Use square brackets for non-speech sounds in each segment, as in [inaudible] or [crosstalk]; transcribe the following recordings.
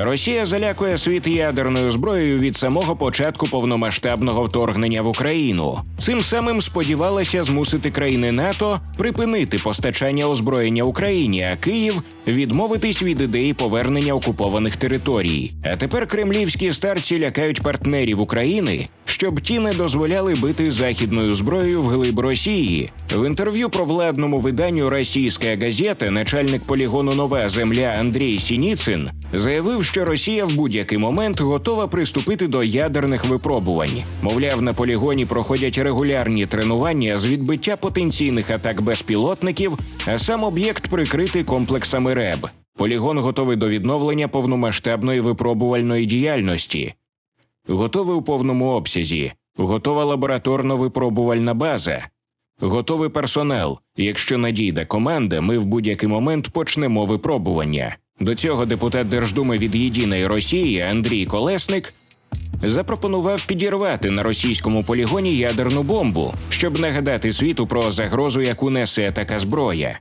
Росія залякує світ ядерною зброєю від самого початку повномасштабного вторгнення в Україну. Цим самим сподівалася змусити країни НАТО припинити постачання озброєння Україні, а Київ відмовитись від ідеї повернення окупованих територій. А тепер кремлівські старці лякають партнерів України, щоб ті не дозволяли бити західною зброєю вглиб Росії. В інтерв'ю про владному виданню Російська газета начальник полігону Нова Земля Андрій Сініцин заявив, що Росія в будь-який момент готова приступити до ядерних випробувань. Мовляв, на полігоні проходять регулярні тренування з відбиття потенційних атак безпілотників, а сам об'єкт прикритий комплексами РЕБ. Полігон готовий до відновлення повномасштабної випробувальної діяльності. Готовий у повному обсязі, готова лабораторно-випробувальна база, готовий персонал. Якщо надійде команда, ми в будь-який момент почнемо випробування. До цього депутат Держдуми від Єдиної Росії Андрій Колесник запропонував підірвати на російському полігоні ядерну бомбу, щоб нагадати світу про загрозу, яку несе така зброя.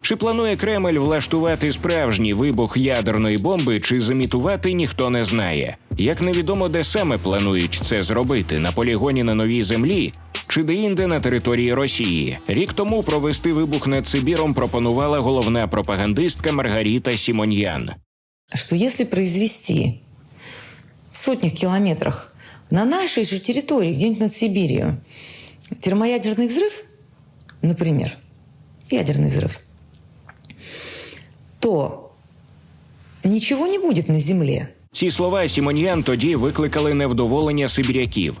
Чи планує Кремль влаштувати справжній вибух ядерної бомби, чи замітувати ніхто не знає. Як невідомо, де саме планують це зробити на полігоні на новій землі. Чи де-інде на території Росії рік тому провести вибух над Сибіром пропонувала головна пропагандистка Маргаріта Сімоньян. что если произвести в сотнях километрах на нашей же территории, где-нибудь над Сибирью, термоядерный взрыв, например, ядерный взрыв, то ничего не будет на Земле. Ці слова Сімоньян тоді викликали невдоволення сибіряків.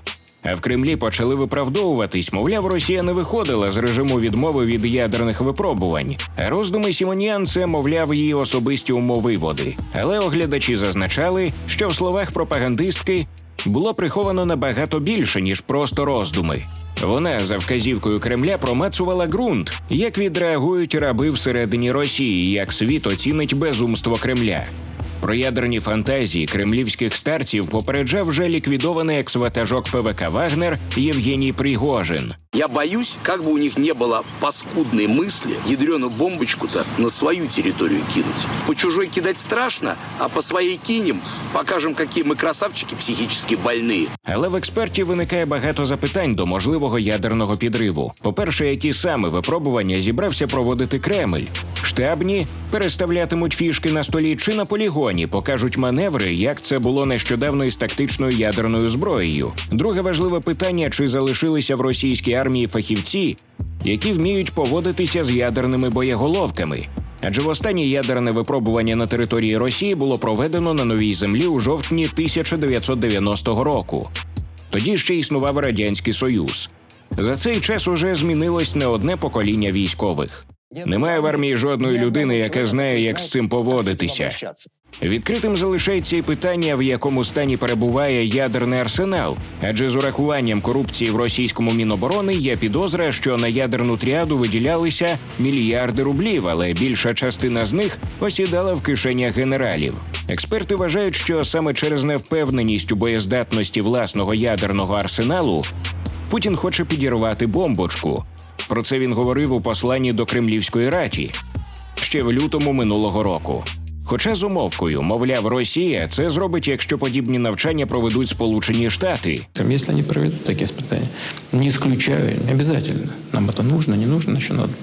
А в Кремлі почали виправдовуватись, мовляв, Росія не виходила з режиму відмови від ядерних випробувань. Роздуми Сімоньян це, мовляв, її особисті умови води. Але оглядачі зазначали, що в словах пропагандистки було приховано набагато більше, ніж просто роздуми. Вона за вказівкою Кремля промацувала ґрунт, як відреагують раби всередині Росії, як світ оцінить безумство Кремля. Про ядерні фантазії кремлівських старців попереджав вже ліквідований екс-ватажок ПВК Вагнер Євгеній Пригожин. Я боюсь, как бы у них не было паскудной мысли ядреную бомбочку-то на свою территорию кинуть. По чужой кидать страшно, а по своей кинем, покажем, какие мы красавчики психически больные. Але в експертів виникає багато запитань до можливого ядерного підриву. По-перше, які саме випробування зібрався проводити Кремль? Штабні переставлятимуть фішки на столі чи на полігоні, покажуть маневри, як це було нещодавно із тактичною ядерною зброєю. Друге важливе питання: чи залишилися в російській армії фахівці, які вміють поводитися з ядерними боєголовками? Адже востаннє ядерне випробування на території Росії було проведено на новій землі у жовтні 1990 року. Тоді ще існував радянський союз. За цей час уже змінилось не одне покоління військових. Немає в армії жодної людини, яка знає, як з цим поводитися. Відкритим залишається і питання, в якому стані перебуває ядерний арсенал, адже з урахуванням корупції в російському міноборони є підозра, що на ядерну тріаду виділялися мільярди рублів, але більша частина з них осідала в кишенях генералів. Експерти вважають, що саме через невпевненість у боєздатності власного ядерного арсеналу Путін хоче підірвати бомбочку. Про це він говорив у посланні до кремлівської раті ще в лютому минулого року. Хоча з умовкою, мовляв, Росія це зробить, якщо подібні навчання проведуть Сполучені Штати. Там, Если они проведут такие испытания, не исключаю, не обязательно. Нам это нужно, не нужно, еще надо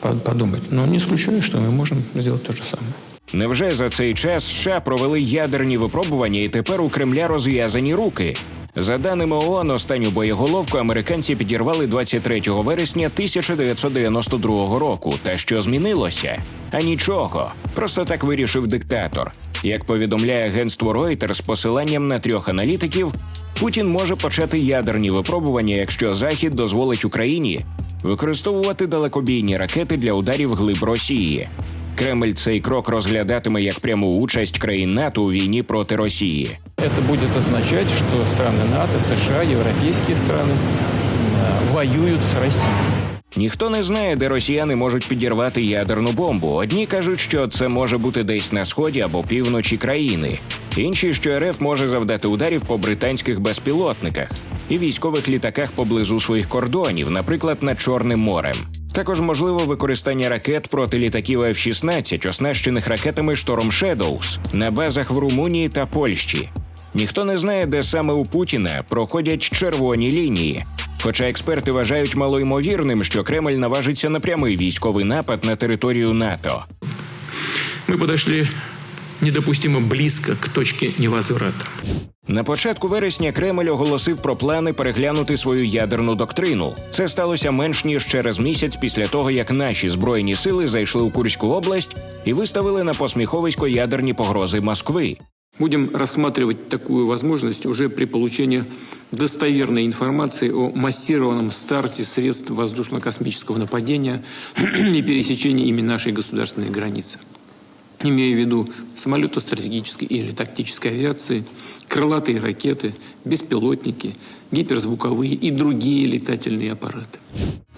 по- подумать. Но не исключаю, что мы можем сделать то же самое. Невже за цей час США провели ядерні випробування, і тепер у Кремля розв'язані руки? За даними ООН, останню боєголовку американці підірвали 23 вересня 1992 року. Та що змінилося? А нічого. Просто так вирішив диктатор. Як повідомляє агентство Reuters з посиланням на трьох аналітиків, Путін може почати ядерні випробування, якщо Захід дозволить Україні використовувати далекобійні ракети для ударів глиб Росії. Кремль цей крок розглядатиме як пряму участь країн НАТО у війні проти Росії. Это будет означать, что страны НАТО, США, европейские страны э, воюют с Россией. Ніхто не знає, де росіяни можуть підірвати ядерну бомбу. Одні кажуть, що це може бути десь на сході або півночі країни. Інші, що РФ може завдати ударів по британських безпілотниках і військових літаках поблизу своїх кордонів, наприклад, над Чорним морем. Також можливо використання ракет проти літаків F-16, оснащених ракетами Шторм Shadows на базах в Румунії та Польщі. Ніхто не знає, де саме у Путіна проходять червоні лінії. Хоча експерти вважають малоймовірним, що Кремль наважиться на прямий військовий напад на територію НАТО. Мы подошли недопустимо близко к точке невозврата. На початку вересня Кремль оголосив про плани переглянути свою ядерну доктрину. Це сталося менш ніж через місяць після того, як наші збройні сили зайшли у Курську область і виставили на посміховисько ядерні погрози Москви. Будем рассматривать такую возможность уже при получении достоверной информации о массированном старте средств воздушно-космического нападения [clears throat] и пересечении ими нашей государственной границы. Имею в виду самолеты стратегической или тактической авиации, крылатые ракеты, беспилотники, гиперзвуковые и другие летательные аппараты.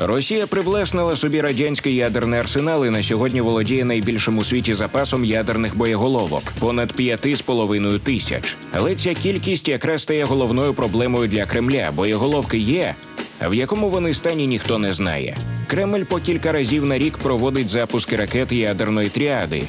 Росія привласнила собі радянський ядерний арсенал і на сьогодні володіє найбільшим у світі запасом ядерних боєголовок понад п'яти з половиною тисяч. Але ця кількість якраз стає головною проблемою для Кремля. Боєголовки є, а в якому вони стані ніхто не знає. Кремль по кілька разів на рік проводить запуски ракет ядерної тріади.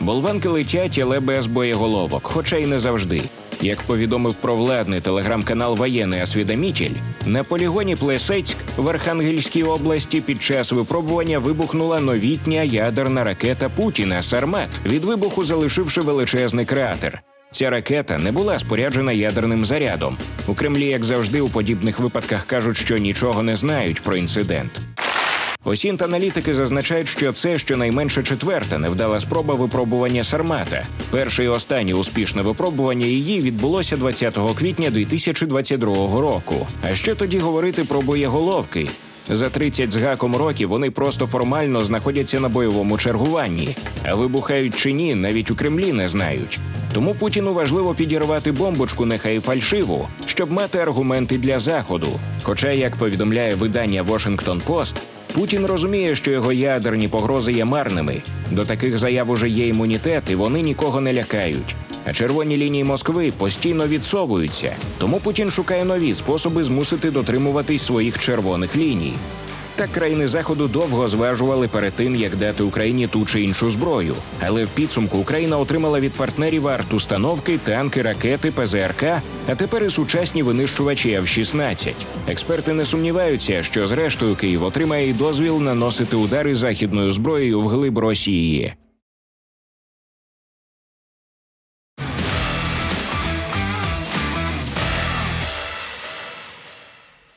Болванки летять, але без боєголовок, хоча й не завжди. Як повідомив провладний телеграм-канал Воєнний освідомітель, на полігоні Плесецьк в Архангельській області під час випробування вибухнула новітня ядерна ракета Путіна Сармат, від вибуху залишивши величезний кратер. Ця ракета не була споряджена ядерним зарядом. У Кремлі, як завжди, у подібних випадках кажуть, що нічого не знають про інцидент. Осінт аналітики зазначають, що це щонайменше четверта невдала спроба випробування Сармата. Перше і останнє успішне випробування її відбулося 20 квітня 2022 року. А що тоді говорити про боєголовки? За 30 з гаком років вони просто формально знаходяться на бойовому чергуванні, а вибухають чи ні, навіть у Кремлі не знають. Тому Путіну важливо підірвати бомбочку, нехай фальшиву, щоб мати аргументи для заходу. Хоча, як повідомляє видання Washington Post, Путін розуміє, що його ядерні погрози є марними. До таких заяв уже є імунітет, і вони нікого не лякають. А червоні лінії Москви постійно відсовуються. Тому Путін шукає нові способи змусити дотримуватись своїх червоних ліній. Так країни заходу довго зважували перед тим, як дати Україні ту чи іншу зброю. Але в підсумку Україна отримала від партнерів арт-установки, танки, ракети, ПЗРК, а тепер і сучасні винищувачі F-16. Експерти не сумніваються, що зрештою Київ отримає дозвіл наносити удари західною зброєю вглиб Росії.